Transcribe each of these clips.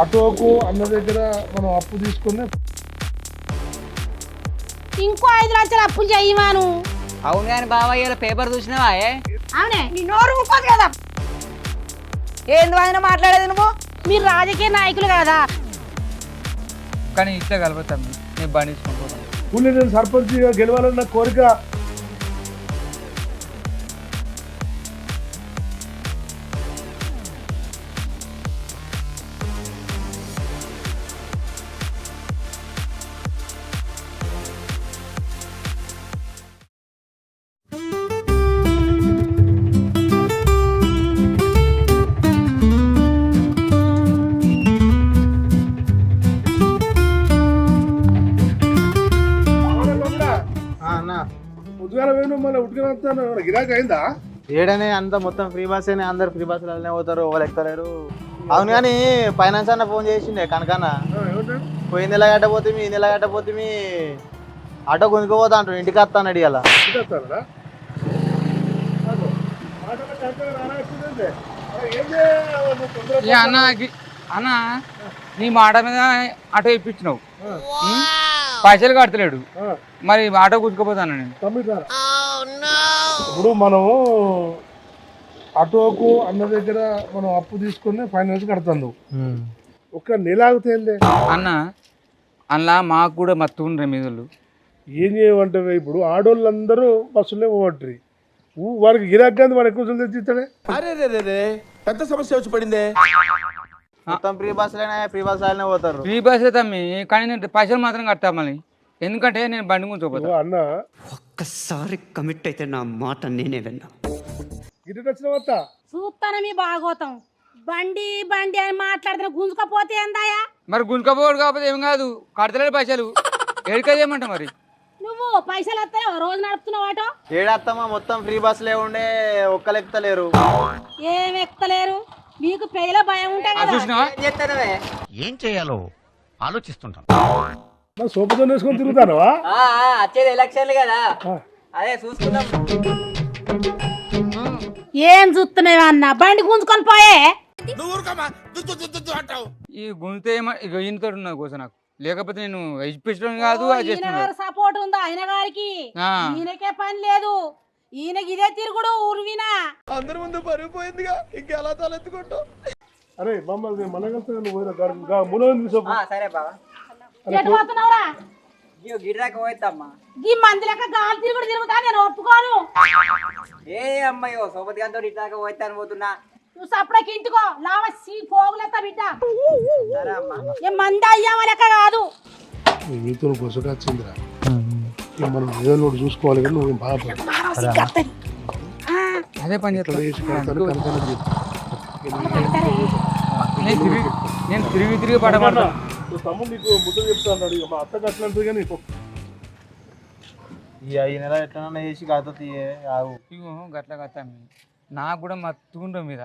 ఆటోకు అన్న దగ్గర మనం అప్పు తీసుకుని ఇంకో ఐదు లక్షలు అప్పులు చెయ్యమాను. అవును కానీ బాబాయ్ ఇలా పేపర్ చూసినావా? అవునే నీ నోరు కదా. ఏంది ఆయన మాట్లాడేది నువ్వు? మీరు రాజకీయ నాయకులు కదా. కానీ ఇట్లా కలపతాం నేను బండి ఊళ్ళో నేను సర్పంచ్గా గెలవాలన్న కోరిక గిరాకీ అయిందా? ఏడనే అంత మొత్తం ఫ్రీ బస్ అని అందరు ఫ్రీ బస్సులనే పోతారు ఎవరు ఎక్కుతలేరు అవును కానీ ఫైనాన్స్ అన్న ఫోన్ చేసిండే కనకన్న. ఏమంటాడు పోయి నెల గట్టపోతే ఈ నెల గట్టపోతే మీ ఆటో కొనుక్కోపోతా అంటాడు ఇంటికి వస్తాను తొందరగా ఏ అన్న అన్న నీ మాట మీద ఆటో ఇప్పించినావు? పైసలు కడతలేడు. మరి ఆటో కూర్చుకోపోతాను నేను. రా. ఇప్పుడు మనము ఆటోకు అన్న దగ్గర మనం అప్పు తీసుకుని ఫైనాన్స్ కడతాను ఒక్క నెల ఆగుతాయిందే అన్న అందులో మాకు కూడా మత్తు ఉండ్రి మీదలు ఏం చేయమంటే ఇప్పుడు ఆడోళ్ళందరూ బస్సులే పోవట్రి. వారికి గిరాకీ కానీ వాడు ఎక్కువ తెచ్చి ఇస్తాడే అరే రే రే రే పెద్ద సమస్య వచ్చి పడిందే. మొత్తం ఫ్రీ బస్సులనే ఫ్రీ బస్సులనే పోతారు. ఫ్రీ బస్ తమ్మి కానీ నేను పైసలు మాత్రం కట్టాలి మళ్ళీ. ఎందుకంటే నేను బండి ఓ అన్న. ఒక్కసారి కమిట్ అయితే నా మాట నేనే విన్నా. గిట్టి వచ్చిన వస్తా చూస్తాను మీ బాగోతాం బండి బండి అని మాట్లాడితే గుంజుకపోతే ఏందాయా మరి గుంజుకపోడు కాకపోతే ఏం కాదు కడతలేడు పైసలు. ఎడికా చేయమంట మరి. నువ్వు పైసలు వస్తాయి రోజు నడుపుతున్నావు ఆటో? ఏడత్తమ్మా మొత్తం ఫ్రీ బస్సులే ఉండే ఒక్కలు ఎక్కుతలేరు ఏం ఎక్కలేరు మీకు పెయిల భయం ఉంటే అది కదా చూసినావా? ఏం చేయాలో ఆలోచిస్తుంటాను నా సోపుతో వేసుకొని తిరుగుతానవా? ఆ, ఆ, వచ్చేది ఎలక్షన్లు కదా. అదే చూసుకుందాం. ఏం చూస్తున్నావు అన్న? బండి గుంజుకొని పోయే. ఈ గుంజితే ఏమ ఈయనతో ఉన్నది కోసం నాకు. లేకపోతే నేను ఇప్పించడం కాదు అది ఈయన చేస్తున్నాను గారు సపోర్ట్ ఉందా? ఆయన గారికి? ఆ. ఈయనకే పని లేదు. ఈయనకి ఇదే తిరుగుడు ఊర్వినా? అందరి ముందు పరుగు పోయిందిగా ఇంకెలా తలెత్తుకుంటావు అరే మమ్మల్ని నువ్వు పోయిన గాడి- గా మూలం తీసుకో ఆ, సరే బాబా. ఎటు పోతున్నావురా? ఇయ్యో గిడ్రాకి పోయిద్దమ్మా. ఈ మంది లెక్క గాలి తిరుగుడు తిరుగుతా నేను ఒప్పుకోను. ఏ అమ్మాయో సోపతి గారితో ఇట్లాగా పోయిస్తాను పోతున్నా? నువ్వు సప్పుడకి ఇంటికో లావ సీ పోగులేస్తా బిడ్డ. సరే అమ్మా. ఏ మంది అయ్యావా లెక్క కాదు. మనం ఏదో ఒకటి చూసుకోవాలి కానీ నువ్వు బాధపడు అదే పని నేను తిరిగి నేను తిరిగి నువ్వు తమ్ముడు నీకు ముద్ద చెప్తాను ఇక మా అత్తకి అట్లా కానీ ఈ ఈ నెల ఎట్లన్నా చేసి కాదు ఇగో గట్ల గట్ల నాకు కూడా మత్తుండ్రం మీద.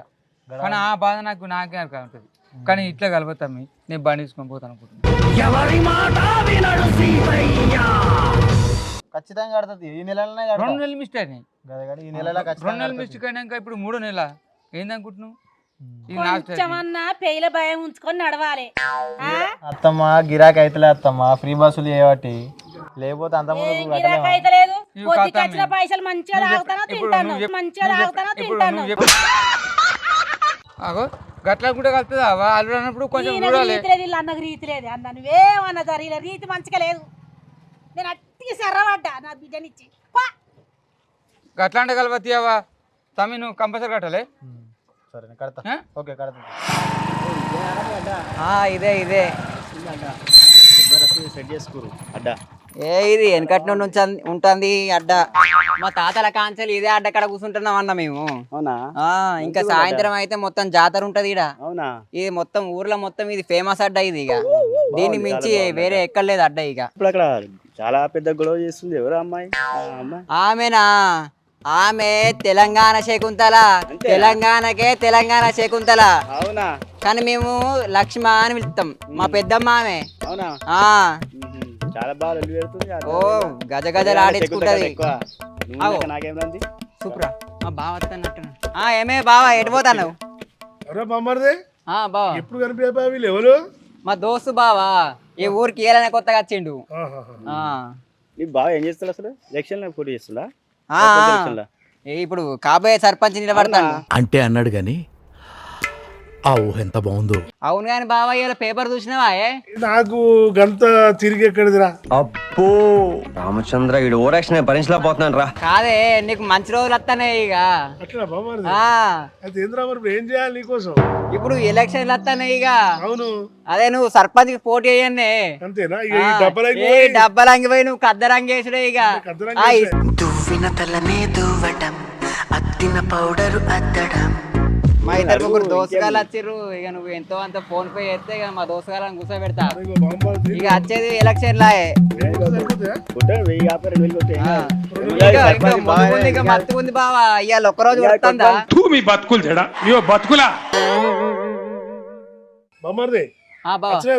కానీ ఆ బాధ నాకు నాకే అర్థం ఉంటుంది. కానీ ఇట్లా కలపతాం నేను బండి తీసుకొని పోతాను అనుకుంటున్నాను ఖచ్చితంగా కడుతుంది ఈ నెలలోనే రెండు కడతా నెలలు మిస్టేక్ అయినాయి గదే ఈ నెలలో రెండు ఖచ్చితంగా నెలలు కడతా. మిస్టేక్ అయినాక ఇప్పుడు మూడో నెల ఏందనుకుంటున్నావు ఇది నా స్టైల్. కొంచెమన్నా పెయిల భయం ఉంచుకొని నడవాలి ఆ? అత్తమ్మ గిరాకీ అయితలే అత్తమ్మ ఫ్రీ బస్సులు చేయబట్టి లేకపోతే అంత ఏం ముందు గిరాకీ అయితే లేదు ఇవి పొద్దుకి కథ వచ్చిన. పైసలు మంచిగా నువ్వు చెప్పు. తాగుతానో ఇప్పుడు తింటాను నువ్వు చెప్పు. మంచిగా నువ్వు చెప్పు. తాగుతానో ఇప్పుడు తింటాను నువ్వు చెప్పు. అగో గట్ల కూడా కలుతుందా అల్లుడు అన్నప్పుడు కొంచెం ఈయనకు చూడాలి రీతి లేదు వీళ్ళు అన్నకు రీతి లేదు అన్న నువ్వేమన్నా జరిగిన రీతి మంచిగా లేదు నేను అట్టి సెర్రబడ్డా నా బిడ్డనిచ్చి? తమ్మి నువ్వు కంపల్సరీ కట్టాలి. సరే నేను కడతా? ఓకే కడతా. ఆ, ఇదే ఇదే. సెట్ చేసుకోరు అడ్డా ఏ ఇది వెనకటి నుండి ఉంచ- ఉంటుంది అడ్డ. మా తాతల కాంచెలు ఇదే అడ్డ కాడ కూర్చుంటున్నాం అన్న మేము. అవునా? ఆ ఇంకా సాయంత్రం అయితే మొత్తం జాతర ఉంటది ఈడ. అవునా? ఇది మొత్తం ఊర్లో మొత్తం ఇది ఫేమస్ అడ్డ ఇది ఇక. దీన్ని మించి వేరే ఎక్కర్లేదు అడ్డ ఇక. ఇప్పుడు అక్కడ చాలా పెద్ద గొడవ చేస్తుంది. ఎవరు అమ్మాయి? ఆమెనా? ఆమె తెలంగాణ శకుంతల. తెలంగాణకే తెలంగాణ శకుంతల. అవునా? కానీ మేము లక్ష్మ అని పిలుస్తాం. మా పెద్దమ్మ ఆమె. అవునా. చాలా బాగా ఓ గజ గజలు ఆడించుకుంటది. అవు. ఉన్నాక నాకేం సూపరా. మా బావ ఆ ఏమే బావ ఎటు పోతాను అరే బొమ్మరిది ఆ బావా. ఎప్పుడు కనిపించే ఎవరు? మా దోస్తు బావా. ఈ ఊరికి ఏలైనా కొత్తగా వచ్చిండు ఆహాహా. ఆ. నీ బాగా ఏం చేస్తాడు అసలు ఎలక్షన్లో పోటీ ఆ, ఆ. ఇప్పుడు కాబోయే సర్పంచ్ నిలబడతాను అంటే అన్నాడు గాని ఆ ఊహ ఎంత బాగుందో. అవును కానీ బావా ఇలా పేపర్ చూసినావా ఏ? నాకు గంత తిరిగి ఎక్కడిదిరా. అబ్బో! రామచంద్ర ఈడు ఓరాక్షన్ భరించలేకపోతున్నాను రా కాదే నీకు మంచి రోజులు వస్తానే ఇక. అట్లా బామ్మారిది ఆ, అయితే ఏంద్రా మరి ఇప్పుడు ఏం చేయాలి నీకోసం? ఇప్పుడు ఎలక్షన్లు వస్తానే ఇక. అవును. అదే నువ్వు సర్పంచ్కి పోటీ అయ్యానే అంతేనా? ఇక ఈ డబ్బలకి ఏ డబ్బలంగి పోయి నువ్వు కద్దరంగేసుడే ఇక. కద్దరంగి ఆ, వేస్తే. దువ్విన తలనే దువ్వటం అద్దిన పౌడరు అద్దడం. మా ఇద్దరు ముగ్గురు దోసగాళ్ళు వచ్చిర్రు ఇక నువ్వు ఎంతో అంత ఫోన్ పే చేస్తే ఇక మా దోసగాళ్ళని కూర్చోబెడతా. ఇక వచ్చేది ఎలక్షన్ లాయే మత్తు ఉంది బావా. ఇవాళ ఒక్కరోజు వస్తుందా మీ బతుకులు తేడా ఇయో బతుకులా. బామ్మారిది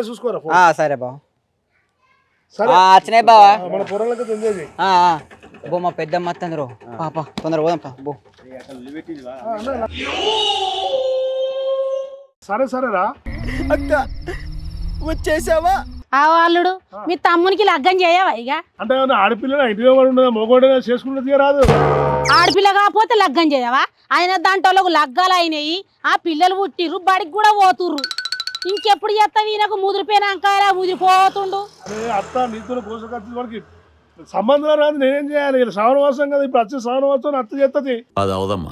చూసుకోరా ఫోన్. ఆ, సరే బావ. సరే. ఆ, వచ్చినాయి బావా? మన పొరాలకి. బో మా పెద్దమ్మ పాప తొందర పోదాం బో. సరే సరేరా అక్క వచ్చేసావా? ఆ వాళ్ళుడు మీ తమ్మునికి లగ్గం చేయవా ఇక? అంటే ఇంటిగా వాడు ఉండదా? చేసుకున్నది రాదు ఆడపిల్ల కాకపోతే లగ్గం చేయవా? ఆయన దాంట్లో లగ్గాలు అయినాయి ఆ పిల్లలు పుట్టిర్రు బడికి కూడా పోతుర్రు. ఇంకెప్పుడు చేస్తావు? ఈయనకు ముదిరిపోయినాక ముదిరిపోతుండు? అరే అత్త నీతో కోసకొచ్చిన వాడికి సంబంధం రాదు నేనేం చేయాలి? ఇలా శ్రావణవాసం కదా ఇప్పుడు వచ్చే శ్రావణవాసం అత్త చేస్తుంది అది అవదమ్మా.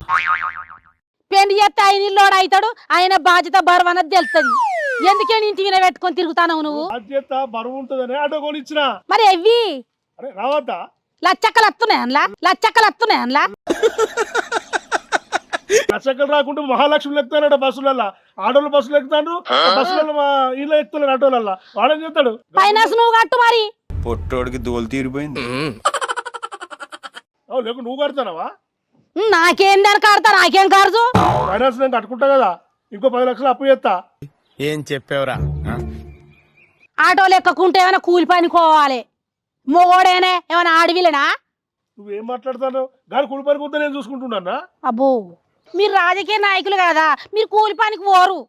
పెళ్ళి చేస్తే ఆయన ఇల్లోడు అవుతాడు ఆయన బాధ్యత బరువు అన్నది తెలుస్తుంది. ఎందుకే ఇంటి మీద పెట్టుకొని తిరుగుతావు నువ్వు? బాధ్యత బరువు ఉంటుందని ఆటో కొని ఇచ్చిన మరి ఎవ్వి అరే రావద్దా? లచ్చక్కలు వస్తున్నాయి అందులో? లచ్చక్కలు వస్తున్నాయి అందులో? లక్షక్కలు రాకుండా మహాలక్ష్మి ఎక్కుతానట బస్సులల్లా. ఆటోలు బస్సులు ఎక్కుతాడు బస్సులలో మా ఇల్లు ఎక్కుతాడు ఆటోలల్లా. వాడేం చేస్తాడు? ఫైనాన్స్ నువ్వు కట్టు మరి. పొట్టోడికి దోలు తీరిపోయింది. లేకు నువ్వు కడతానవా? నాకేం దానికి కడతా నాకేం ఖర్చు? ఫైనాన్స్ నేను కట్టుకుంటా కదా ఇంకో పది లక్షలు అప్పు చేస్తా. ఏం చెప్పావురా ఆటోలు ఎక్కకుంటే ఏమైనా కూలి పని పోవాలి. మొగోడేనే ఏమైనా ఆడవిలనా నువ్వేం మాట్లాడతాను? గాలి కుడి పని కూర్చొని నేను చూసుకుంటున్నా అబ్బో మీరు రాజకీయ నాయకులు కదా మీరు కూలి పనికి పోరు.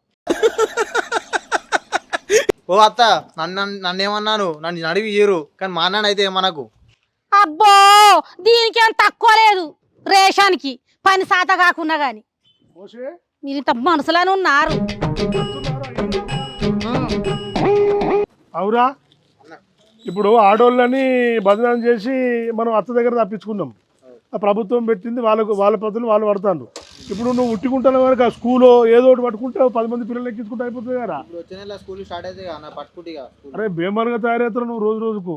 ఓ అత్త నన్ను నన్ను ఏమన్నాను నన్ను నడివి ఇయ్యరు కానీ మా నాన్న అయితే ఏమనకు? అబ్బో! దీనికి ఏం తక్కువ లేదు రేషానికి. పని సాత కాకుండా గాని. ఓసే మీరు ఇంత మనసులోనే ఉన్నారు. అవురా? ఇప్పుడు ఆడోళ్ళని బదనాం చేసి మనం అత్త దగ్గర తప్పించుకున్నాం ప్రభుత్వం పెట్టింది వాళ్ళకు వాళ్ళ పద్ధతులు వాళ్ళు పడతాను ఇప్పుడు నువ్వు ఉట్టుకుంటున్న వరకు ఆ స్కూలో ఏదో ఒకటి పట్టుకుంటే పది మంది పిల్లలు ఎక్కించుకుంటే అయిపోతుంది కదా. అరే బేమారుగా తయారవుతారు నువ్వు రోజు రోజుకు.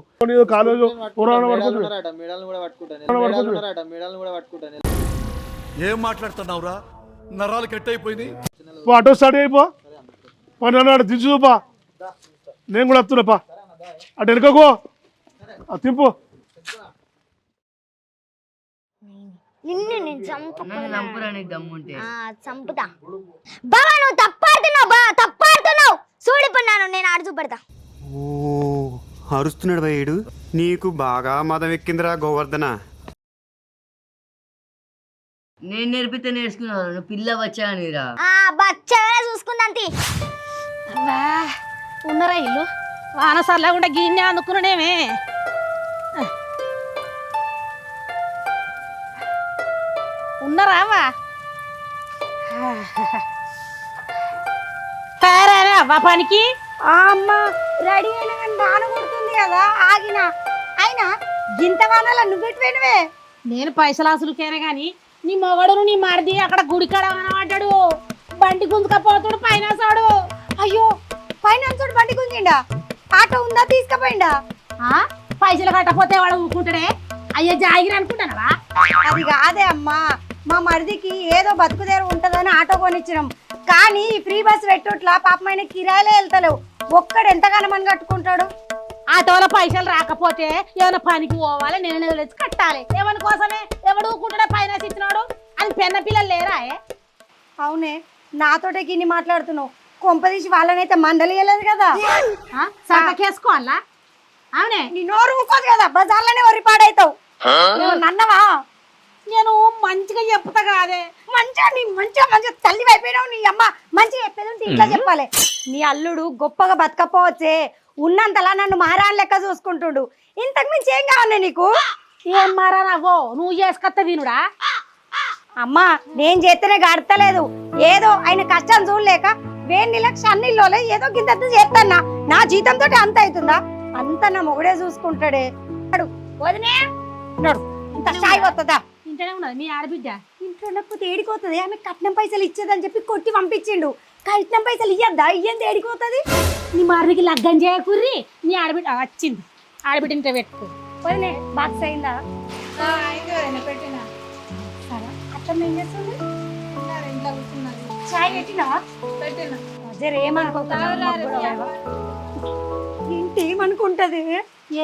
కాలేజ్ ఏం మాట్లాడుతున్నావురా? నరాలు కట్ అయిపోయింది పో ఆటో స్టార్ట్ అయిపో. పని అన్నాడు దించు చూపా నేను కూడా వస్తున్నా పా. అటు వెనుకకో తింపు నిన్ను నేను చంపుతా చంపుతా. బాబా నువ్వు తప్పాడుతున్నావు బా తప్పాడుతున్నావు. చూడిపోయినాను నేను ఆడు చూపెడతా. ఓ అరుస్తున్నాడు భయ్యుడు నీకు బాగా మదం ఎక్కిందిరా గోవర్ధన. నేను నేర్పితే నేర్చుకున్నాను నువ్వు పిల్ల వచ్చానిరా ఆ బచ్చగా చూసుకుందంతి అబ్బా, ఉన్నరా ఇల్లు వాన సల్లగుండా గిన్నె అందుకున్నాడేమే. ఉన్నరా అవ్వా తయారా అవ్వ పనికి? అమ్మ రెడీ అయినా కానీ కొడుతుంది కదా ఆగిన. అయినా గింత వానలో నువ్వు పెట్టిపోయినవే. నేను పైసలు అసలుకేనే గాని నీ మొగడును నీ మరిది అక్కడ గుడికాడ కనబడ్డాడు బండి గుంజుకపోతాడు పైన సాడు అయ్యో ఫైనాన్స్ వాడు బండి గుంజిండా? ఆటో ఉందా తీసుకుపోయిండా? ఆ? పైసలు కట్టపోతే వాడు ఊరుకుంటాడే? అయ్యో జాగిరి అనుకుంటానవా? అది కాదే అమ్మా. మా మరిదికి ఏదో బతుకుదేరు ఉంటదని ఆటో కొనిచ్చినాం. కానీ ఈ ఫ్రీ బస్ పెట్టుట్లా పాపమైన కిరాయిలే వెళ్తలేవు. ఒక్కడు ఎంతగానో మని కట్టుకుంటాడు? ఆటోలో పైసలు రాకపోతే ఏమైనా పనికి పోవాలి నేను వదిలేసి కట్టాలి. ఏమని కోసమే? ఎవడు ఊరుకుంటాడే పైన ఇచ్చినాడు అని పెన్న పిల్లలు లేరా ఏ? అవునే నాతోటే గిన్ని మాట్లాడుతున్నావు. కొంపదీసి వాళ్ళనైతే మందలియలేదు కదా. ఆ? సంతకేసుకోవాలా అవునే. నీ నోరు ఊకోదు కదా బజార్లోనే వరి పాడైతావు. నువ్వు నన్నవా నేను మంచిగా చెప్తా కాదే. మంచిగా నీ మంచిగా మంచిగా తల్లి అయిపోయినావు నీ అమ్మ. మంచిగా చెప్పేది ఉంటే ఇట్లా చెప్పాలి. నీ అల్లుడు గొప్పగా బతకపోవచ్చే. ఉన్నంతలా నన్ను మహారాణి లెక్క చూసుకుంటుండు. ఇంతకు మించి ఏం కావాలి నీకు? ఏం మారా నావో నువ్వు చేసుకొత్త వినుడా అమ్మా నేను చేస్తేనే గడతలేదు ఏదో ఆయన కష్టం చూడలేక వేడి లక్ష అన్నిలోలే ఏదో గింత చేస్తానా నా జీతంతో అంత అవుతుందా అంత నా మొగుడే చూసుకుంటాడే. నడు వదినే. నడు ఇంత షాయి వస్తుందా ఇంటనే ఉన్నది మీ ఆడబిడ్డ? ఇంట్లో లేకపోతే ఏడిపోతుంది ఆమె కట్నం పైసలు ఇచ్చేదని చెప్పి కొట్టి పంపించిండు. కట్నం పైసలు ఇయ్యద్దా? ఇయ్యంది ఏడిపోతుంది నీ మారికి లగ్గం చేయకుర్రి నీ ఆడబిడ్డ వచ్చింది. ఆడబిడ్డ ఇంట్లో పెట్టుకో. వదినే బాక్స్ అయిందా? పెట్టినా. సరే. అత్తమ్మ ఏం చేస్తుంది? ఇంట్లో కూర్చున్నది చాయ్ పెట్టినావా? పెట్టినా. జర ఏమనుకోకుండా ఏంటి ఏమనుకుంటది?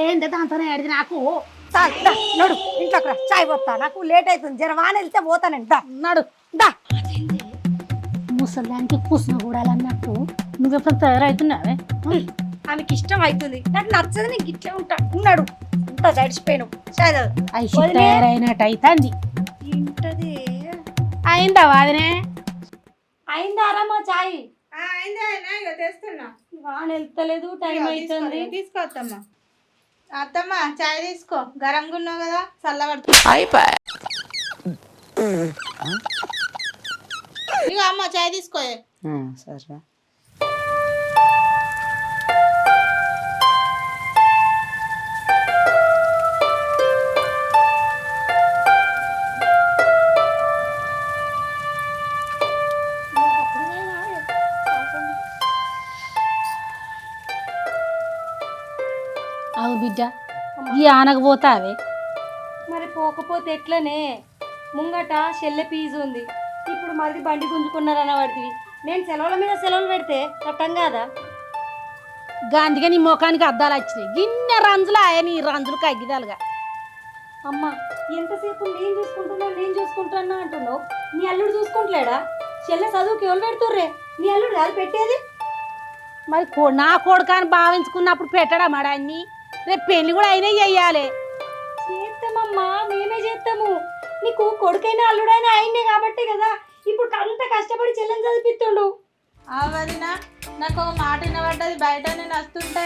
ఏందో దాంతోనే ఆడిది నాకు. దా, నడు ఇంట్లోకి రా. చాయ్ పోతా. నాకు లేట్ అవుతుంది. జర వాన వెళ్తే పోతానండి దా నడు దా. ముసలానికి కూసిన కూడాలన్నట్టు నువ్వెప్పుడు తయారవుతున్నావే? ఆమెకి ఇష్టం అవుతుంది. నాకు నచ్చదు నీకు ఇట్లా ఉంటా. ఉన్నాడు చాయ్ తాగు. అయి వదిలే. తయారైనట్టు అవుతుంది ఏంటది? అయిందా వాదినే? అయిందా మా చాయ్? తెస్తున్నా. వాన వెళ్తలేదు టైం అవుతుంది. తీసుకోవద్దమ్మా అత్తమ్మ చాయ్ తీసుకో. గరంగా ఉన్నావు కదా చల్లబడుతుంది ఇక అమ్మ చాయ్ తీసుకో. సరే. బిడ్డ. ఈ ఆనకు పోతావే? మరి పోకపోతే ఎట్లనే? ముంగట చెల్లె ఫీజు ఉంది. ఇప్పుడు మళ్ళీ బండి గుంజుకున్నారన్న వాడికి నేను సెలవుల మీద సెలవులు పెడితే కట్టం కాదా? గాంధీగా నీ ముఖానికి అద్దాలు వచ్చినాయి. గిన్నె రంజులు ఆయా నీ రంజులు కగ్గిదాలుగా. అమ్మ ఎంతసేపు నేను చూసుకుంటున్నా నేను చూసుకుంటున్నా అంటున్నావు? నీ అల్లుడు చూసుకుంటలేడా? చెల్లె చదువుకి ఎవరు పెడుతుర్రే? నీ అల్లుడు కాదు పెట్టేది? మరి కో- నా కొడుకు అని భావించుకున్నప్పుడు పెట్టడా మడాన్ని రేపు పెళ్ళి కూడా అయినా చెయ్యాలి చేస్తామమ్మా మేమే చేస్తాము. నీకు కొడుకైనా అల్లుడైనా అయిందే కాబట్టే కదా ఇప్పుడు అంత కష్టపడి చెల్లెని చదివిస్తుండు. ఆ వదిన నాకు ఒక మాట వినబడ్డది బయట నేను వస్తుంటే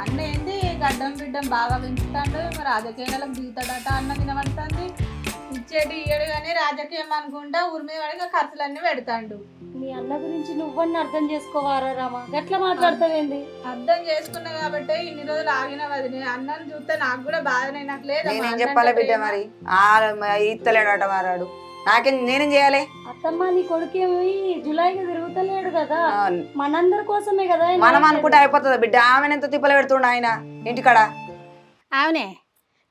అన్న ఏంది గడ్డం బిడ్డం బాగా పెంచుతాడు మరి రాజకీయాలకు దిగుతాడట అన్న వినబడుతుంది. ఇచ్చేటి ఇయ్యడు కానీ రాజకీయం అనుకుంటా ఊరి మీద పడి ఖర్చులన్నీ పెడతాడు. నీ అన్న గురించి నువ్వన్న అర్థం చేసుకోవారా రామా? గట్లా మాట్లాడతావేంది? అర్థం చేసుకున్నా కాబట్టి ఇన్ని రోజులు ఆగిన వదిన. అన్నని చూస్తే నాకు కూడా బాధనే నాకు లేదు నేనేం చెప్పాలి బిడ్డ మరి? ఆ ఇత్తలేడట మారాడు నాకేం నేనేం చేయాలి? అత్తమ్మ నీ కొడుకేమి జులైకి తిరుగుతలేడు కదా. ఆ, మనందరి కోసమే కదా ఆయన మనం అనుకుంటే అయిపోతుంది బిడ్డ. ఆమెను ఎంత తిప్పలు పెడుతుండ ఆయన? ఇంటికాడ? అవునే.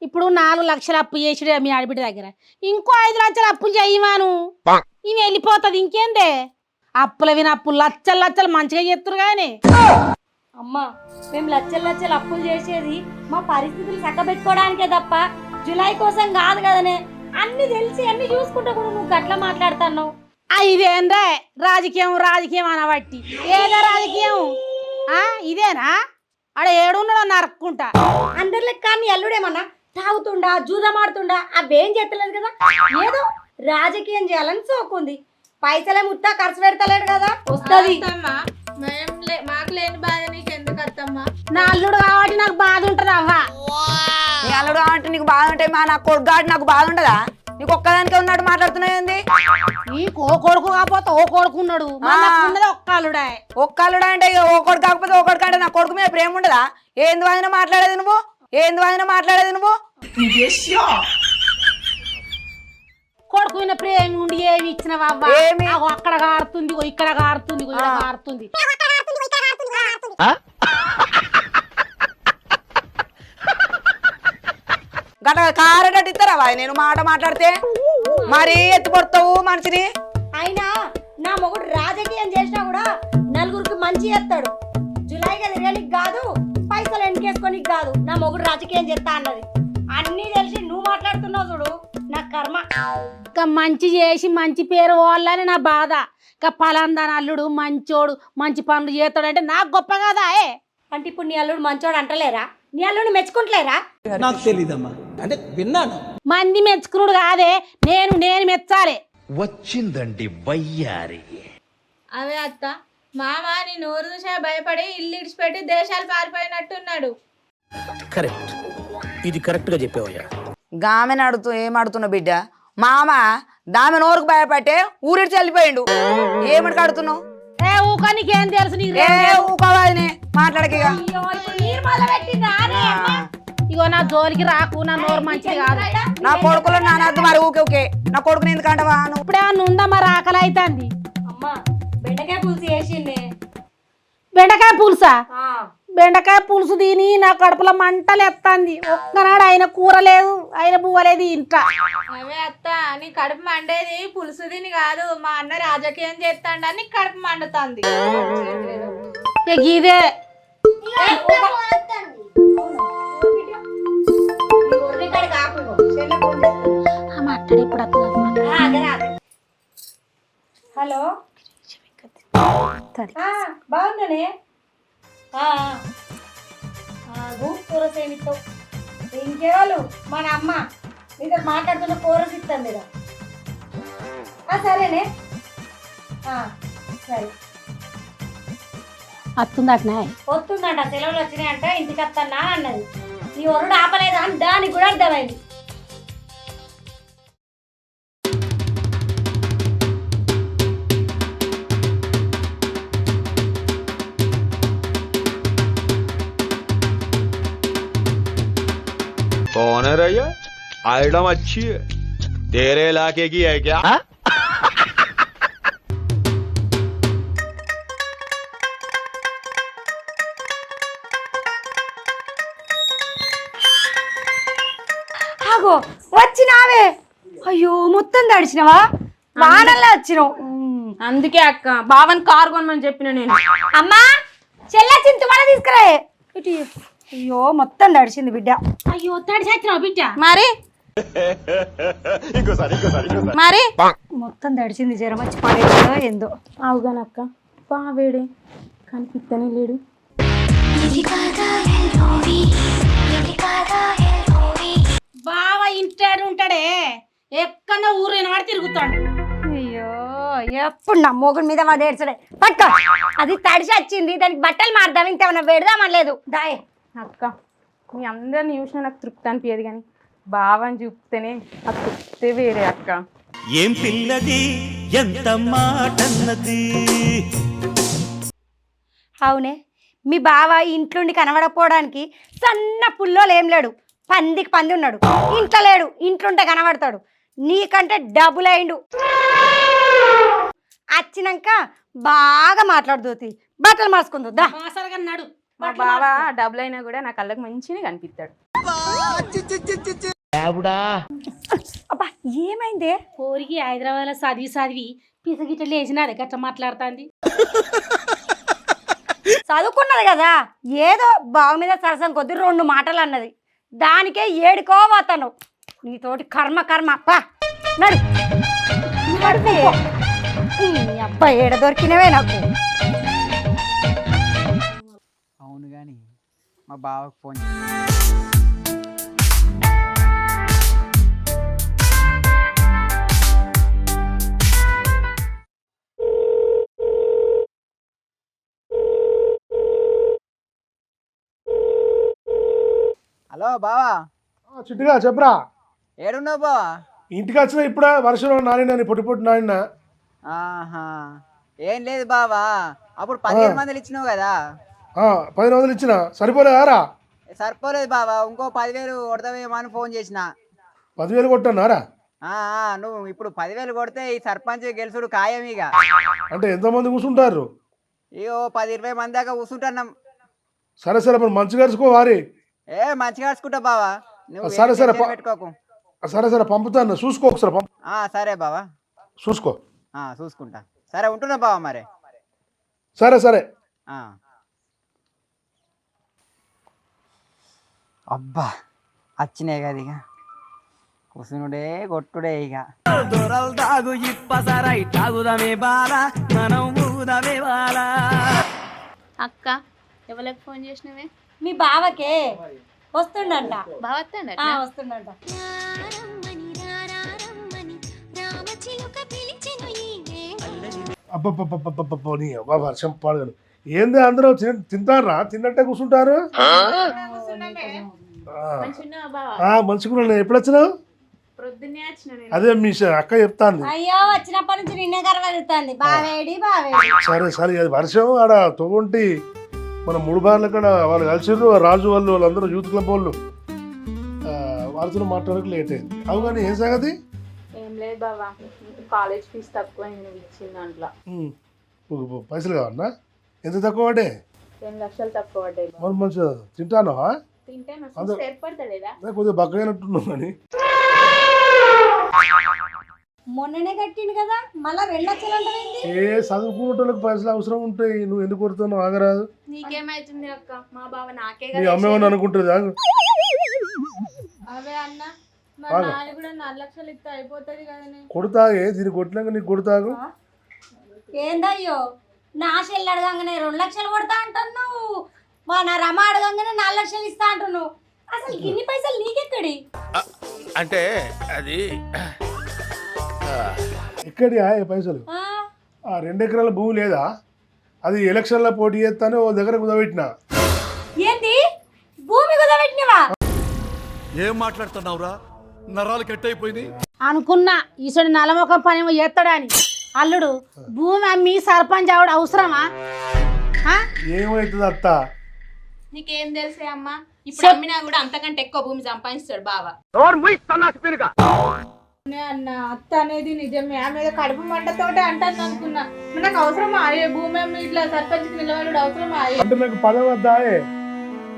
ఇప్పుడు నాలుగు లక్షలు అప్పు చేసిడే మీ ఆడబిడ్డ దగ్గర. ఇంకో ఐదు లక్షలు అప్పులు చెయ్యమాను ఈమె వెళ్ళిపోతుంది ఇంకేందే? అప్పుల విన అప్పులు లచ్చలు లచ్చలు మంచిగా చేస్తురు కానీ అమ్మా మేము లచ్చలు లచ్చలు అప్పులు చేసేది మా పరిస్థితులు చక్కబెట్టుకోవడానికే తప్ప జులై కోసం కాదు కదనే. అన్ని తెలిసి అన్ని చూసుకుంటా కూడా నువ్వు గట్లా మాట్లాడుతున్నావు. ఇదేందే? రాజకీయం రాజకీయం అనబట్టి. ఏదో రాజకీయం? ఆ ఇదేనా? ఆడ ఏడున్నాడో నరుక్కుంటా. అందరి లెక్క నీ అల్లుడేమన్నా? తాగుతుండా జూదమాడుతుండా అవేం చేస్తలేదు కదా? ఏదో రాజకీయం చేయాలని సోకుంది పైసలే ముట్టా ఖర్చు పెడతలేడు కదా? వస్తుంది. మాకు లేని బాధ నీకు ఎందుకు అత్తమ్మా నా అల్లుడు కాబట్టి నాకు బాధ ఉంటుంది అవ్వ. నీ అల్లుడు కాబట్టి నీకు బాధ ఉంటే మా నా కొడుకు కాబట్టి నాకు బాధ ఉండదా? నీకు ఒక్కదానికే ఉన్నట్టు మాట్లాడుతున్నావు ఏంది? నీకు ఓ కొడుకు కాకపోతే ఓ కొడుకు ఉన్నాడు. ఉన్నది ఒక్క అల్లుడే. ఒక్క అల్లుడు అంటే ఓ కొడుకు కాకపోతే ఓ కొడుకు అంటే నా కొడుకు మీద ప్రేమ ఉండదా? ఏంది వాదిన మాట్లాడేది నువ్వు? ఏంది వాదిన మాట్లాడేది నువ్వు? కొడుకు ప్రేమ ఉండి ఏమి ఇచ్చినవా అవ్వ? ఏమి? అక్కడ కారుతుంది ఇగో ఇక్కడ కారుతుంది ఇగో ఇక్కడ ఆ. కారుతుంది గట కారగట్టు ఇస్తారా వాయ్ నేను మాట మాట్లాడితే మరి ఎత్తి పడతావు మనిషిని. అయినా నా మొగుడు రాజకీయం చేసినా కూడా నలుగురికి మంచి చేస్తాడు. జులైగా తిరగనికి కాదు పైసలు ఎన్నికేసుకోనికి కాదు? నా మొగుడు రాజకీయం చేస్తా అన్నది. అన్నీ తెలిసి నువ్వు మాట్లాడుతున్నావు చూడు నా కర్మ. ఇంకా మంచి చేసి మంచి పేరు పోవాలని నా బాధ. ఇంకా పలాందాని అల్లుడు మంచోడు మంచి పనులు చేస్తాడంటే నాకు గొప్ప కదా ఏ? అంటే ఇప్పుడు నీ అల్లుడు మంచోడు అంటలేరా? నీ అల్లుడు మెచ్చుకుంటలేరా? నాకు తెలీదమ్మా. అంటే విన్నాను. మంది మెచ్చుకున్నాడు కాదే నేను నేను మెచ్చాలి. వచ్చిందండి వయ్యారి. అవే అత్త. మామ నీ నోరు చూసా భయపడి ఇల్లు ఇడిచిపెట్టి దేశాలు పారిపోయినట్టున్నాడు. కరెక్ట్. ఇది కరెక్ట్గా చెప్పావయ్యా. గామెను అడుగుతూ ఏం అడుగుతున్నావు బిడ్డ? మామ దామె నోరుకు భయపట్టే ఊరిడిచి వెళ్ళిపోయిండు. ఏమిటి కడుతున్నావు? ఏ ఊక నీకేం తెలుసు? నీకు ఏ అయ్యో, ఇప్పుడు మీరు అమ్మ? ఇగో నా జోలికి రాకు నా నోరు మంచిది కాదు. నా కొడుకులో నానద్దు మరి ఊకే ఊకే. నా కొడుకుని ఎందుకంటవా నువ్వు? ఇప్పుడేమన్నా ఉందా మరి ఆకలి అవుతుంది అమ్మా బెండకాయ పులుసు బెండకాయ పులుసా? బెండకాయ పులుసు తిని నా కడుపులో మంటలు ఎత్తాంది. ఒక్కనాడు ఆయన కూర లేదు ఆయన బువ్వ లేదు ఇంట అవే అత్త నీ కడుపు మండేది పులుసు తిని కాదు. మా అన్న రాజకీయం చేస్తాడని కడుపు మండుతుంది. ఇక ఇదే మాట్లాడి ఇప్పుడు. హలో? బాగున్నానే? కూర సేమిస్తావు ఇంకేవాళ్ళు? మన అమ్మ నీతో మాట్లాడుతున్న కూరస్ ఇస్తాను మీరు సరేనే. సరే. వస్తుందటనే వస్తుందంట సెలవులు వచ్చినాయంట ఇంటికి వస్తానా అన్నది. నీ వరుడు ఆపలేదా అని దానికి కూడా అర్థమైంది. है रैया आइटम अच्छी है तेरे इलाके की है क्या ఆగో వచ్చినావే అయ్యో మొత్తం తడిచినవా వానల్లో వచ్చినావు అందుకే అక్క బావన్ కారు కొనమని చెప్పిన నేను అమ్మా చెల్ల చింతమల తీసుకురా ఇటు ఇయ్యి. అయ్యో మొత్తం తడిచింది బిడ్డ. అయ్యో తడి చచ్చినావు బిడ్డ? మరి? మరి? మొత్తం తడిచింది జ్వరం వచ్చి పడేదో ఏందో. అవుగానక్క బావేడే కనిపిస్తనే లేడు. బావ ఇంటాడు ఉంటాడే. ఎక్కడ ఊరు వినవాడు తిరుగుతాడు. అయ్యో ఎప్పుడు నా మొగుడు మీద పడేడ్చడే పట్టుకో. అది తడిసి వచ్చింది. దానికి బట్టలు మారుదాం ఇంకేమన్నా పెడదామని లేదు. దాయ్ అక్క మీ అందరిని చూసినా నాకు తృప్తి అనిపించదు కానీ బావని చూపితేనే ఆ తృప్తి వేరే అక్క. ఏం పిల్లది ఎంత మాటన్నది? అవునే మీ బావ ఇంట్లోండి కనబడకపోవడానికి సన్న పుల్లోలు ఏం లేడు. పందికి పంది ఉన్నాడు. ఇంట్లో లేడు ఇంట్లుంటే కనబడతాడు. నీకంటే డబుల్ అయిండు. వచ్చినాక బాగా మాట్లాడుతోతి బట్టలు మార్చుకుందు నడు మా బావ డబ్బులు అయినా కూడా నా కళ్ళకి మంచిగా కనిపిస్తాడు. అబ్బా ఏమైందే? పోరికి హైదరాబాద్లో చదివి చదివి పిసగిట్ల లేచినాడే గట్ల మాట్లాడుతుంది. చదువుకున్నది కదా ఏదో బావ మీద సరసం కొద్ది రెండు మాటలు అన్నది. దానికే ఏడుకో పోతాను నీతోటి కర్మ కర్మ. నడు. నడు ఈ అబ్బాయి ఏడ దొరికినవే నాకు? అవును కానీ మా బావకు ఫోన్ హలో బావా. ఆ, చిట్టుగా చెప్పరా? ఏడున్నావు బావా? ఇంటికి వచ్చిన ఇప్పుడే? వర్షంలో నానిన పొట్టి పొట్టి నానిన? ఆహా. ఏం లేదు బావా. అప్పుడు పదిహేను మందిలు ఇచ్చినావు కదా. పదిహేను వందలు ఇచ్చిన. సరిపోలేదారా? సరిపోలేదు బావా. ఇంకో పదివేలు కొడతావేమో అని ఫోన్ చేసిన. పదివేలు కొట్టన్నారా? నువ్వు ఇప్పుడు పదివేలు కొడితే ఈ సర్పంచ్ గెలుసుడు ఖాయం ఇక. అంటే ఎంతమంది కూర్చుంటారు ఇగో పది ఇరవై మంది దాకా కూర్చుంటున్నాం సరే సరే మరి మంచిగా కలుసుకో వారి. ఏ మంచిగా కలుసుకుంటా బావా. నువ్వు సరే, సరే, పెట్టుకోకు. సరే సరే పంపుతాను. చూసుకో ఒకసారి పంపు. సరే బావా. చూసుకో. చూసుకుంటా. సరే ఉంటున్నా బావా మరి. సరే సరే. అబ్బా అచ్చినాయి కదా ఇక. కుసునుడే కొట్టుడే ఇక. దొరలు తాగు ఇప్పసరై తాగుదమే బాల మనం ఊదమే బాల అక్క ఎవరికి ఫోన్ చేసినవే? మీ బావకే. వస్తుండంట. బావ ఆ, వస్తుండంట. అబ్బబ్బబ్బబ్బబ్బబ్బో నీ అబ్బా వర్షం పడదు ఏంది అందరూ తింటారా? తిన్నట్టే కూర్చుంటారు? మంచిగా ఎప్పుడు వచ్చిన నేను. అదే మీ అక్క చెప్తాంది. అయ్యో వచ్చినప్పటి నుంచి నిన్నే బావేడి బావేడి. సరే సరే అది వర్షం ఆడ తొగుంటి మన మూడు బార్ల కాడ వాళ్ళు కలిసిర్రు ఆ రాజు వాళ్ళు వాళ్ళందరూ యూత్ క్లబ్ వాళ్ళు. ఆ, వాళ్ళతో మాట్లాడక లేట్ అయింది అవు కానీ ఏం సంగతి? ఏం లేదు బావా. కాలేజ్ ఫీజు తక్కువ దాంట్లో. ప- పైసలు కావన్నా? ఎంత తక్కువ పడే రెండు లక్షలు తక్కువ పడ్డాయి మంచిగా తింటాను కొద్దిగా బక్కగానట్టున్నావు కానీ. మొన్ననే కట్టిండు కదా మళ్ళా రెండు లక్షలు అంటావేంటి ఏ చదువుకునేటోళ్ళకి పైసలు అవసరం ఉంటాయి నువ్వు ఎందుకు కొడుతున్నావు? ఆగరాదు. నీకేమైతుంది అక్క? మా బావ నాకే నీ కదా అమ్మేమని అనుకుంటుంది ఆగు. అవే అన్న మరి బాగా. నాన్న కూడా నాలుగు లక్షలు ఇస్తే అయిపోతుంది కదనే కొడతాగే దీన్ని కొట్టినాక నీకు కొడతాగు ఏందయ్యో? నా చెల్లి అడగంగానే రెండు లక్షలు కొడతా అంటున్నావు. మా నా రమ అడగంగానే నాలుగు లక్షలు ఇస్తా అంటున్నావు. అసలు ఇన్ని పైసలు నీకెక్కడి? అంటే అది ఎక్కడి పైసలు? ఆ? ఆ రెండు ఎకరాల భూమి లేదా? అది ఎలక్షన్లో పోటీ చేస్తానే ఓ దగ్గర కుదబెట్టిన? ఏంది? భూమి కుదబెట్టినవా? ఏం మాట్లాడుతున్నావురా? నరాలు కట్ అయిపోయింది అనుకున్నా ఈసడు నలమొఖం పని చేస్తాడని. అల్లుడు భూమి అమ్మి సర్పంచ్ ఆవిడ అవసరమా? ఏమవుతుంది అత్త? నీకేం తెలిసే అమ్మా? ఇప్పుడు అమ్మినా కూడా అంతకంటే ఎక్కువ భూమి సంపాదిస్తాడు బావ. అన్న అత్త అనేది నిజమే. ఆమె ఏదో కడుపు మంటతోటే అంటాను అనుకున్నా. నాకు అవసరమా? ఏ భూమి అమ్మి ఇట్లా సర్పంచ్కి నిలబడు అవసరమా? అంటే నాకు పదవి వద్దాయే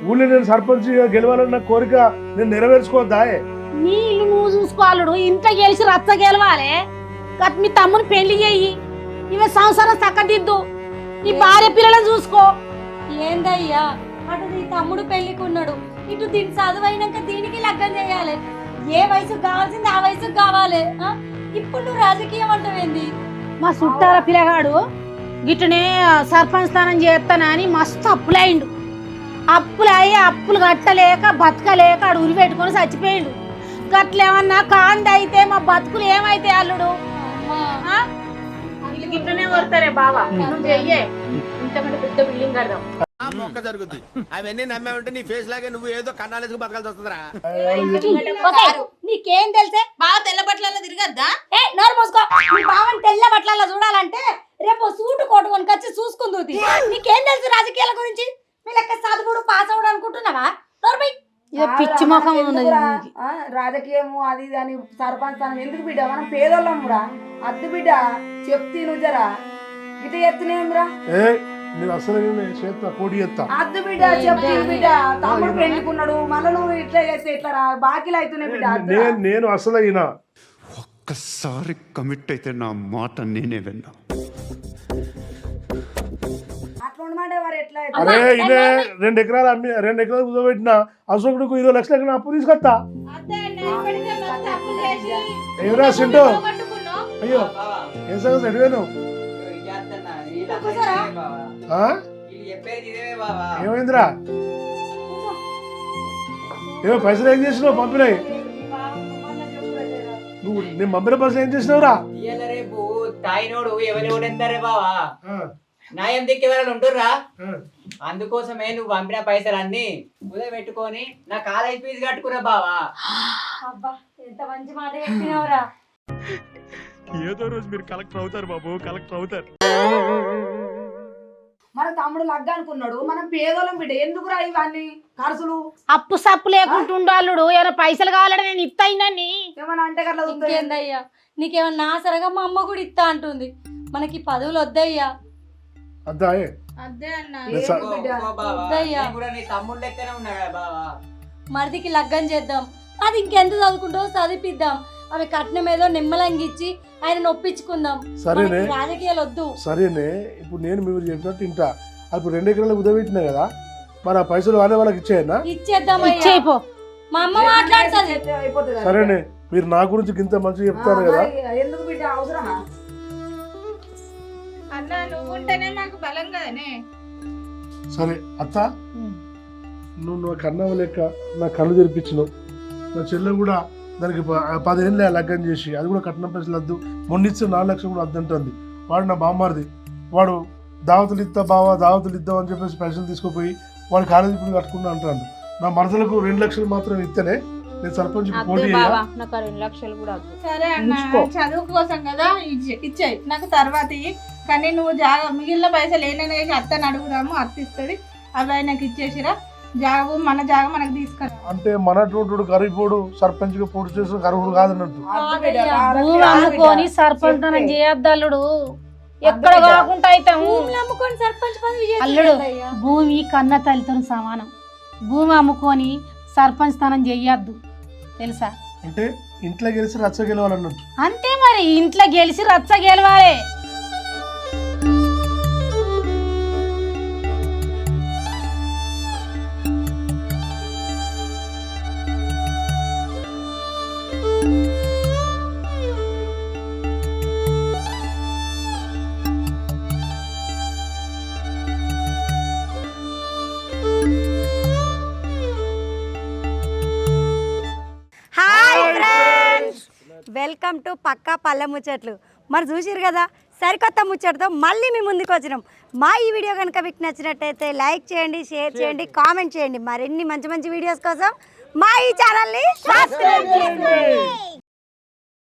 ఊళ్ళో నేను సర్పంచ్ గెలవాలన్న కోరిక నేను నెరవేర్చుకోవద్దాయే నీ ఇల్లు నువ్వు చూసుకోవాలడు. ఇంట్లో గెలిచి రచ్చ గెలవాలి. గట్ మీ తమ్ముని పెళ్ళి చెయ్యి. ఇవి సంసారం చక్కదిద్దు నీ భార్య పిల్లలను చూసుకో. ఏందయ్యా? అటు నీ తమ్ముడు పెళ్ళికున్నాడు ఇటు దీని చదువు అయినాక దీనికి లగ్గం చేయాలి. ఏ వయసుకు కావాల్సింది ఆ వయసుకు కావాలి? ఇప్పుడు నువ్వు రాజకీయం అంటావేంది? మా చుట్టాల పిల్లగాడు గిట్టనే సర్పంచ్ స్థానం చేస్తానని మస్తు అప్పులైండు అప్పులయ్యి అప్పులు కట్టలేక బతకలేక ఆడు ఉరి పెట్టుకొని చచ్చిపోయిండు. గట్లేమన్నా కాంది అయితే మా బతుకులు ఏమైతే అల్లుడు? గిట్లనే కొడతారే బావ. నువ్వు చెయ్యే. ఇంతకంటే పెద్ద బిల్డింగ్ కడదాం. మొక్క జరుగుద్ది. అవన్నీ నమ్మే ఉంటే నీ ఫేస్ లాగే నువ్వు ఏదో కన్నాలేసుకు బతకాల్సి వస్తుందిరా. ఓకే, నీకేం తెలిసే? బావ తెల్ల బట్టలలో తిరగద్దా? ఏ నోరు మూసుకో. నీ బావని తెల్ల బట్టలలో చూడాలంటే రేపు సూటు కోటు కొనుకొచ్చి చూసుకుంది నీకేం తెలుసు రాజకీయాల గురించి? మీ లెక్క చదువుడు పాస్ అవడం అనుకుంటున్నావా? ఇదో పిచ్చి ముఖం ఉన్నది దీనికి. ఆ, రాజకీయము అది ఇది అని సర్పంచ్ స్థానం ఎందుకు బిడ్డ? మనం పేదోళ్ళం కూడా. అద్దు బిడ్డ చెప్తీ నువ్వు జరా. ఇటు ఎత్తునేమిరా ఏ నేను అసలు నేను చేస్తా పోటీ చేస్తా అద్దు బిడ్డ చెప్తీ బిడ్డ. తమ్ముడు పెళ్ళికున్నాడు మళ్ళీ నువ్వు ఇట్లా చేస్తే ఇట్లా రా బాకీలు అవుతున్నాయి బిడ్డ. నేను నేను అసలు అయినా ఒక్కసారి కమిట్ అయితే నా మాట నేనే విన్నా. అరే ఇదే రెండు ఎకరాలు అమ్మి రెండు ఎకరాలు కుదబెట్టిన అశోకుడికి ఇరవై లక్షల ఎకరా అప్పు తీసుకొస్తా? ఏమిరా సింటో? అయ్యో ఏం సంగతి? ఎడివేను ఆ? ఏమైందిరా? ఏమో పైసలు ఏం చేసినావు పంపినాయి నువ్వు నేను పంపిన పైసలు ఏం చేసినావురా ఇయ్యాల రేపు తాయినోడు ఎవరు ఎంతారే బావా? ఆ, నాయం దిక్కు ఎవరైనా ఉంటుర్రా. అందుకోసమే నువ్వు పంపిన పైసలు అన్ని ఉదయం పెట్టుకొని నా కాలేజ్ ఫీజు కట్టుకురా బావా. అబ్బా ఎంత మంచి మాట చెప్పినావురా. ఏదో రోజు మీరు కలెక్టర్ అవుతారు బాబు కలెక్టర్ అవుతారు. మన తమ్ముడు లగ్గ అనుకున్నాడు. మనం పేదోళ్ళం బిడ్డ. ఎందుకురా ఇవన్నీ? ఖర్చులు? అప్పు సప్పు లేకుంటుండు అల్లుడు ఏమైనా పైసలు కావాలంటే నేను ఇస్తాయినని ఏమన్నా అంటే ఇంకేందయ్యా? నీకేమన్నా ఆసరగా మా అమ్మ కూడా ఇస్తా అంటుంది. మనకి పదవులు వద్దయ్యా. అద్దాయే అదే అన్న. లేదు సార్. బిడ్డ. ఓ బావా, వద్దయ్యా. నేను కూడా నీ తమ్ముడు లెక్కనే ఉన్నా కదా బావా. మరిదికి లగ్గం చేద్దాం. అది ఇంకెంత చదువుకుంటో చదివిద్దాం. ఆమె కట్నం ఏదో నిమ్మలంగా ఇచ్చి ఆయన నొప్పించుకుందాం సరేనే. రాజకీయాలు వద్దు సరేనే. ఇప్పుడు నేను మీరు చెప్పినట్టు ఇంటా అప్పుడు రెండు ఎకరాలు కుదబెట్టినా కదా? మరి ఆ పైసలు వాళ్ళే వాళ్ళకి ఇచ్చేయనా? ఇచ్చేద్దాం ఇచ్చేయిపో. మా అమ్మ మాట్లాడుతుంది. సరేనే. మీరు నా గురించి ఇంత మంచిగా చెప్తారు కదా? ఎందుకు బిడ్డ అవసరమా? బలం కదనే. సరే అత్త. నువ్వు నా కన్నవ లెక్క నా కళ్ళు తెరిపించినావు. నా చెల్లె కూడా దానికి ప- పదేళ్ళే లగ్గం చేసి అది కూడా కట్నం పైసలు వద్దు. మొన్న ఇచ్చిన నాలుగు లక్షలు కూడా వద్దంటుంది. వాడు నా బామ్మారిది. వాడు దావతులు ఇస్తా బావా దావతులు ఇద్దాం అని చెప్పేసి పైసలు తీసుకుపోయి వాడు కాలేజీ ఇప్పుడు కట్టుకున్నా అంటాడు. నా మరదలకు రెండు లక్షలు మాత్రం ఇస్తేనే నేను సర్పంచ్ పోటీ నాకు రెండు లక్షలు కూడా సరే అన్న చదువు కోసం కదా ఇచ్చే ఇచ్చాయి నాకు తర్వాత. కానీ నువ్వు జాగా మిగిలిన పైసలు చేసి అత్తని అడుగుదాము అత్త ఇస్తుంది అవి నాకు ఇచ్చేసిరా. జాగు మన జాగ మనకు తీసుకురా. అంటే మనటువంటి గరీబోడు సర్పంచ్గా పోటీ చేసిన అర్హుడు కాదన్నట్టు. భూమి. అమ్ముకొని సర్పంచ్ తనం చేయొద్దల్లుడు. ఎక్కడ. కాకుండా సర్పంచ్ పదవి అల్లుడు భూమి కన్న తల్లితో సమానం. భూమి అమ్ముకొని సర్పంచ్ స్థానం చెయ్యొద్దు తెలుసా? అంటే ఇంట్లో గెలిచి రచ్చ గెలవాలన్నట్టు. అంతే మరి ఇంట్లో గెలిచి రచ్చ గెలవాలి. వెల్కమ్ టు పక్కా పల్లె ముచ్చట్లు. మరి చూసిరు కదా సరికొత్త ముచ్చటతో మళ్ళీ మీ ముందుకు వచ్చినాం. మా ఈ వీడియో కనుక మీకు నచ్చినట్టయితే లైక్ చేయండి షేర్ చేయండి. కామెంట్ చేయండి. మరిన్ని మంచి మంచి వీడియోస్ కోసం మా ఈ ఛానల్ని సబ్స్క్రైబ్ చేయండి.